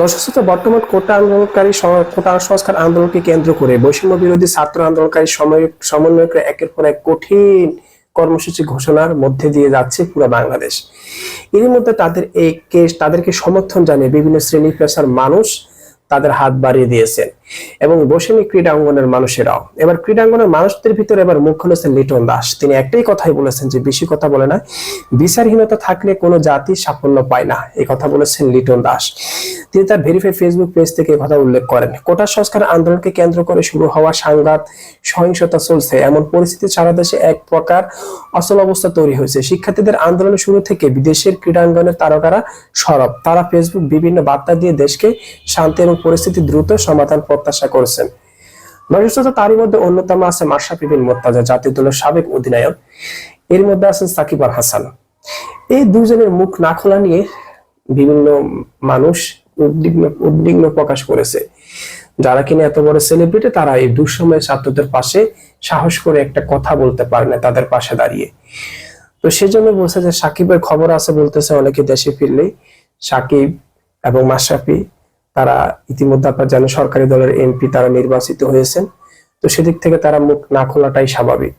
দর্শক বর্তমান কোটা আন্দোলনকারী কোটা সংস্কার আন্দোলনকে কেন্দ্র করে বৈষম্য বিরোধী ছাত্র আন্দোলনকারী সময় সমন্বয়করা একের পর এক কঠিন কর্মসূচি ঘোষণার মধ্যে দিয়ে যাচ্ছে পুরো বাংলাদেশ। এর মধ্যে তাদের এই কেস তাদেরকে সমর্থন জানিয়ে বিভিন্ন শ্রেণি পেশার মানুষ তাদের হাত বাড়িয়ে দিয়েছেন এবং বসেনি ক্রীড়াঙ্গনের মানুষেরাও। এবার ক্রীড়াঙ্গনের মানুষদের ভিতরে এবার মুখ খুলেছেন লিটন দাস। তিনি একটাই কথাই বলেছেন যে বেশি কথা বলে না, বিচারহীনতা থাকলে কোনো জাতি সাফল্য পায় না। এই কথা বলেছেন লিটন দাস। তিনি তার ভেরিফাই ফেসবুক পেজ থেকে কথা উল্লেখ করেন। কোটা সংস্কার আন্দোলনকে কেন্দ্র করে শুরু হওয়া সাংঘাত, সহিংসতা চলছে। এমন পরিস্থিতি সারা দেশে এক প্রকার অচল অবস্থা তৈরি হয়েছে। শিক্ষার্থীদের আন্দোলনের শুরু থেকে বিদেশের ক্রীড়াঙ্গনের তারকারা সরব। তারা ফেসবুক বিভিন্ন বার্তা দিয়ে দেশকে শান্তি এবং পরিস্থিতি দ্রুত সমাধান প্রত্যাশা করেছেন। তারই মধ্যে অন্যতম আছে মাশরাফি বিন জাতীয় দলের সাবেক অধিনায়ক। এর মধ্যে আছেন সাকিব আল হাসান। এই দুজনের মুখ না খোলা নিয়ে বিভিন্ন মানুষ উদ্বিগ্ন উদ্বিগ্ন প্রকাশ করেছে। যারা কিনা এত বড় সেলিব্রিটি তারা এই দুঃসময়ে ছাত্রদের পাশে সাহস করে একটা কথা বলতে পারে না, তাদের পাশে দাঁড়িয়ে। তো সেজন্য বলছে যে, সাকিবের খবর আছে বলতেছে, অনেকে দেশে ফিরলেই সাকিব এবং মাশরাফি, তারা ইতিমধ্যে আপনার জানেন সরকারি দলের এমপি, তারা নির্বাচিত হয়েছেন। তো সেদিক থেকে তারা মুখ না খোলাটাই স্বাভাবিক।